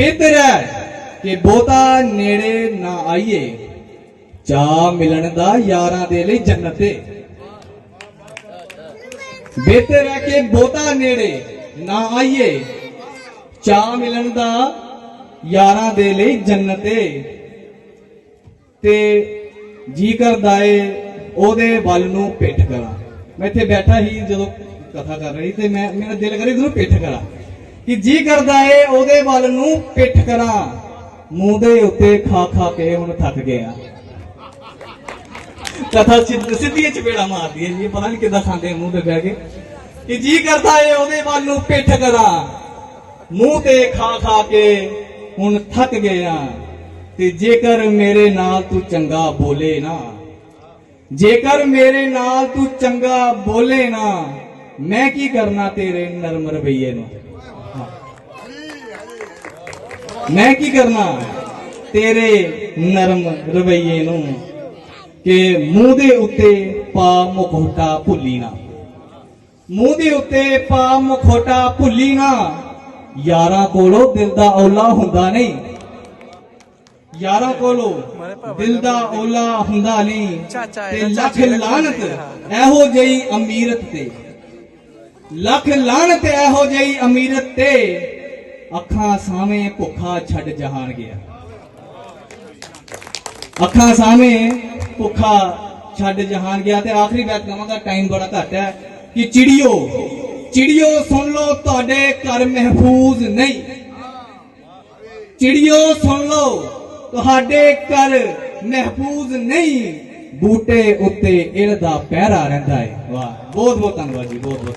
ਬਿਹਤਰ ਹੈ ਕਿ ਬਹੁਤਾ ਨੇੜੇ ਨਾ ਆਈਏ। ਚਾਹ ਮਿਲਣ ਦਾ ਯਾਰਾਂ ਦੇ ਲਈ ਜੰਨਤ ਏ। ਬਿਹਤਰ ਹੈ ਕਿ ਬਹੁਤਾ ਨੇੜੇ ਨਾ ਆਈਏ। ਚਾਹ ਮਿਲਣ ਦਾ ਯਾਰਾਂ ਦੇ ਲਈ ਜੰਨਤ ਏ। ਤੇ ਜੀ ਕਰਦਾ ਏ ਉਹਦੇ ਵੱਲ ਨੂੰ ਪਿੱਠ ਕਰਾਂ। ਮੈਂ ਇੱਥੇ ਬੈਠਾ ਹੀ ਜਦੋਂ ਕਥਾ ਕਰ ਰਹੀ ਤੇ ਮੈਂ ਮੇਰਾ ਦਿਲ ਕਰੇ ਉਹਨੂੰ ਪਿੱਠ ਕਰਾਂ। ਕਿ ਜੀ ਕਰਦਾ ਏ, ਉਹਦੇ ਵੱਲ ਨੂੰ ਪਿੱਠ ਕਰਾਂ। ਮੂੰਹ ਦੇ ਉੱਤੇ ਖਾ ਖਾ ਕੇ ਹੁਣ ਥੱਕ ਗਿਆ। ਕਥਾ ਸਿੱਧੀ ਚਪੇੜਾ ਮਾਰਦੀ ਹੈ ਜੀ ਪਤਾ ਨਹੀਂ ਕਿੱਦਾਂ ਖਾਂਦੇ ਮੂੰਹ ਤੇ ਬਹਿ ਕੇ। ਕਿ ਜੀ ਕਰਦਾ ਏ, ਉਹਦੇ ਵੱਲ ਨੂੰ ਪਿੱਠ ਕਰਾਂ। ਮੂੰਹ ਤੇ ਖਾ ਖਾ ਕੇ ਹੁਣ ਥੱਕ ਗਿਆ। ਤੇ ਜੇਕਰ ਮੇਰੇ ਨਾਲ ਤੂੰ ਚੰਗਾ ਬੋਲੇ ਨਾ, ਜੇਕਰ ਮੇਰੇ ਨਾਲ ਤੂੰ ਚੰਗਾ ਬੋਲੇ ਨਾ, ਮੈਂ ਕੀ ਕਰਨਾ ਤੇਰੇ ਨਰਮ ਰਵਈਏ ਨੂੰ? ਮੈਂ ਕੀ ਕਰਨਾ? ਤੇਰੇ ਨਰਮ ਰਵਈਏ ਨੂੰ ਕਿ ਮੂੰਹ ਦੇ ਉੱਤੇ ਪਾ ਮੁਖੋਟਾ ਭੁੱਲੀ ਨਾ। ਮੂੰਹ ਦੇ ਉੱਤੇ ਪਾ ਮੁਖੋਟਾ ਭੁੱਲੀ ਨਾ। ਯਾਰਾਂ ਕੋਲੋਂ ਦਿਲ ਦਾ ਔਲਾ ਹੁੰਦਾ ਨਹੀਂ। ਯਾਰਾਂ ਕੋਲੋਂ ਦਿਲ ਦਾ ਔਲਾ ਹੁੰਦਾ ਨਹੀਂ। ਤੇ ਲੱਖ ਲਾਨਤ ਇਹੋ ਜਿਹੀ ਅਮੀਰਤ ਤੇ। ਲੱਖ ਲਾਨਤ ਇਹੋ ਜਿਹੀ ਅਮੀਰਤ ਤੇ ਅੱਖਾਂ ਸਾਹਮਣੇ ਭੁੱਖਾ ਛੱਡ ਜਹਾਨ ਗਿਆ। ਅੱਖਾਂ ਸਾਹਮਣੇ ਭੁੱਖਾ ਛੱਡ ਜਹਾਨ ਗਿਆ ਤੇ ਆਖਰੀ ਬੈਤ ਕਹਾਂਗਾ ਟਾਈਮ ਬੜਾ ਘੱਟ ਹੈ ਕਿ ਚਿੜੀਓ ਚਿੜੀਓ ਸੁਣ ਲਓ, ਤੁਹਾਡੇ ਘਰ ਮਹਿਫੂਜ਼ ਨਹੀਂ। ਚਿੜੀਓ ਸੁਣ ਲਓ, ਤੁਹਾਡੇ ਘਰ ਮਹਿਫੂਜ਼ ਨਹੀਂ। ਬੂਟੇ ਉੱਤੇ ਇਲ ਦਾ ਪਹਿਰਾ ਰਹਿੰਦਾ ਹੈ। ਵਾਹ ਬਹੁਤ ਬਹੁਤ ਧੰਨਵਾਦ ਜੀ ਬਹੁਤ ਬਹੁਤ